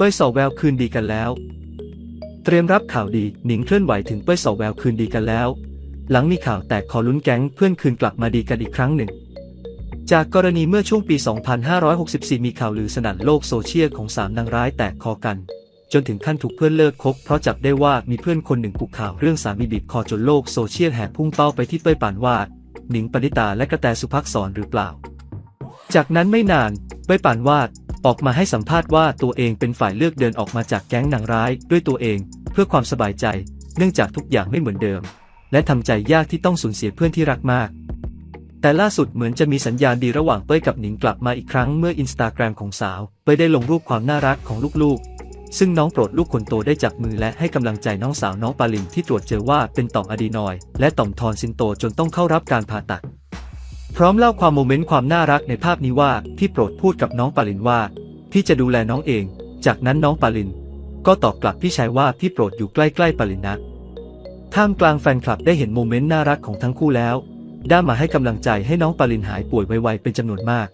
เป้ยสาวแววคืนดีกันแล้ว เตรียมรับข่าวดีหนิงเคลื่อนไหวถึงเป้ยสาวแววคืนดีกันแล้ว หลังมีข่าวแตกคอลุ้นแก๊งเพื่อนคืนกลับมาดีกันอีกครั้งหนึ่ง จากกรณีเมื่อช่วงปี 2564 มีข่าวลือสนั่นโลกโซเชียลของสามนางร้ายแตกคอกัน จนถึงขั้นถูกเพื่อนเลิกคบเพราะจับได้ว่ามีเพื่อนคนหนึ่งกุข่าวเรื่องสามีบีบคอจนโลกโซเชียลแห่พุ่งเป้าไปที่เป้ยปานวาดหนิงปณิตาและกระแตสุภักษรหรือเปล่า จากนั้นไม่นานเป้ยปานวาด ออกมาให้สัมภาษณ์ว่าตัวเองเป็นฝ่ายเลือกเดินออกมาจากแก๊งนางร้ายด้วยตัวเอง เพื่อความสบายใจ เนื่องจากทุกอย่างไม่เหมือนเดิม และทำใจยากที่ต้องสูญเสียเพื่อนที่รักมาก แต่ล่าสุดเหมือนจะมีสัญญาณดีระหว่างเป้ยกับหนิงกลับมาอีกครั้งเมื่ออินสตาแกรมของสาวเป้ยได้ลงรูปความน่ารักของลูกๆ ซึ่งน้องโปรดลูกคนโตได้จับมือและให้กำลังใจน้องสาวน้องปาลินที่ตรวจเจอว่าเป็นต่อมอะดีนอยด์และต่อมทอนซินโตจนต้องเข้ารับการผ่าตัด พร้อมเล่าความโมเมนต์ความน่ารักในภาพนี้ว่าพี่โปรดพูดกับน้องปาลินว่าพี่จะดูแลน้องเอง จากนั้นน้องปาลิน ก็ตอบกลับพี่ชายว่าพี่โปรดอยู่ใกล้ๆปาลินนะท่ามกลางแฟนคลับได้เห็นโมเมนต์น่ารักของทั้งคู่แล้วได้มาให้กำลังใจให้น้องปาลินหายป่วยไวๆเป็นจำนวนมาก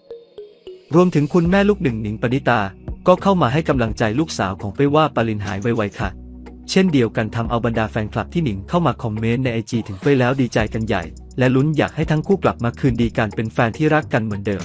รวมถึงคุณแม่ลูกหนึ่งหนิงปณิตา ก็เข้ามาให้กำลังใจลูกสาวของเป้ว่าปาลินหายไวๆค่ะ เช่นเดียวกันทำเอาบรรดาแฟนคลับที่หนิงเข้ามาคอมเมนต์ในไอจีถึงเป้แล้วดีใจกันใหญ่ และลุ้นอยากให้ทั้งคู่กลับมาคืนดีกันเป็นแฟนที่รักกันเหมือนเดิม